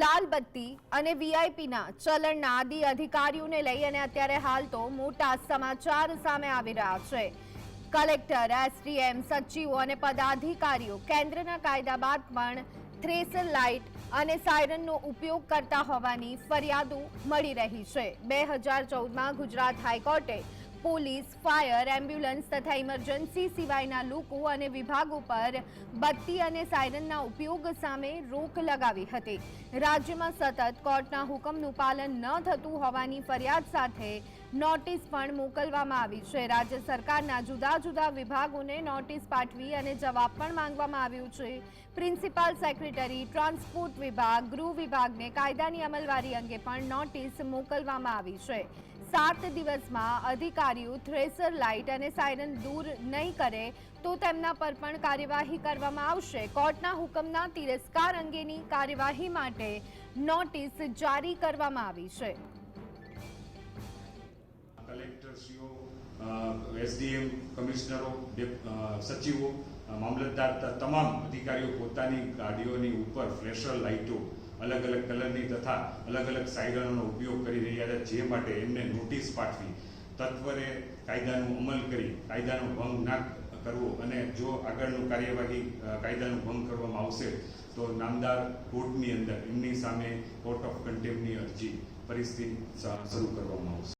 લાલ બત્તી અને વીઆઈપીના ચલણના આદિ અધિકારીઓને લઈ અને અત્યારે હાલ તો મોટા સમાચાર સામે આવી રહ્યા છે. કલેક્ટર, એસડીએમ, સચિવો અને પદાધિકારીઓ કેન્દ્રના કાયદા બાદ પણ થ્રેસર લાઇટ અને સાયરનનો ઉપયોગ કરતા હોવાની ફરિયાદો મળી રહી છે. બે હજાર ચૌદમાં ગુજરાત હાઈકોર્ટે પોલીસ, ફાયર, એમ્બ્યુલન્સ તથા ઇમરજન્સી સિવાયના લોકો અને વિભાગો પર બત્તી અને સાયરનના ઉપયોગ સામે રોક લગાવી હતી. રાજ્યમાં સતત કોર્ટના હુકમનું પાલન ન થતું હોવાની ફરિયાદ સાથે નોટિસ પણ મોકલવામાં આવી છે. રાજ્ય સરકારના જુદા જુદા વિભાગોને નોટિસ પાઠવી અને જવાબ પણ માંગવામાં આવ્યું છે. પ્રિન્સિપાલ સેક્રેટરી, ટ્રાન્સપોર્ટ વિભાગ, ગૃહ વિભાગને કાયદાની અમલવારી અંગે પણ નોટિસ મોકલવામાં આવી છે. સાત દિવસમાં અધિકારીઓ થ્રેસર લાઇટ અને સાયરન દૂર નહીં કરે તો તેમના પર પણ કાર્યવાહી કરવામાં આવશે. કોર્ટના હુકમના તિરસ્કાર અંગેની કાર્યવાહી માટે નોટિસ જારી કરવામાં આવી છે. કલેક્ટરશ્રીઓ એસડીએમ કમિશનરો સચિવો મામલતદાર તમામ અધિકારીઓ પોતાની ગાડીઓની ઉપર ફ્લેશર લાઇટો અલગ અલગ કલરની તથા અલગ અલગ સાયરનોનો ઉપયોગ કરી રહ્યા છે, જે માટે એમને નોટિસ પાઠવી તત્વરે કાયદાનું અમલ કરી, કાયદાનો ભંગ ના કરવો અને જો આગળનું કાર્યવાહી કાયદાનો ભંગ કરવામાં આવશે, તો નામદાર કોર્ટની અંદર એમની સામે કોર્ટ ઓફ કન્ટેમ્પની અરજી પરિસ્થિતિ શરૂ કરવામાં આવશે.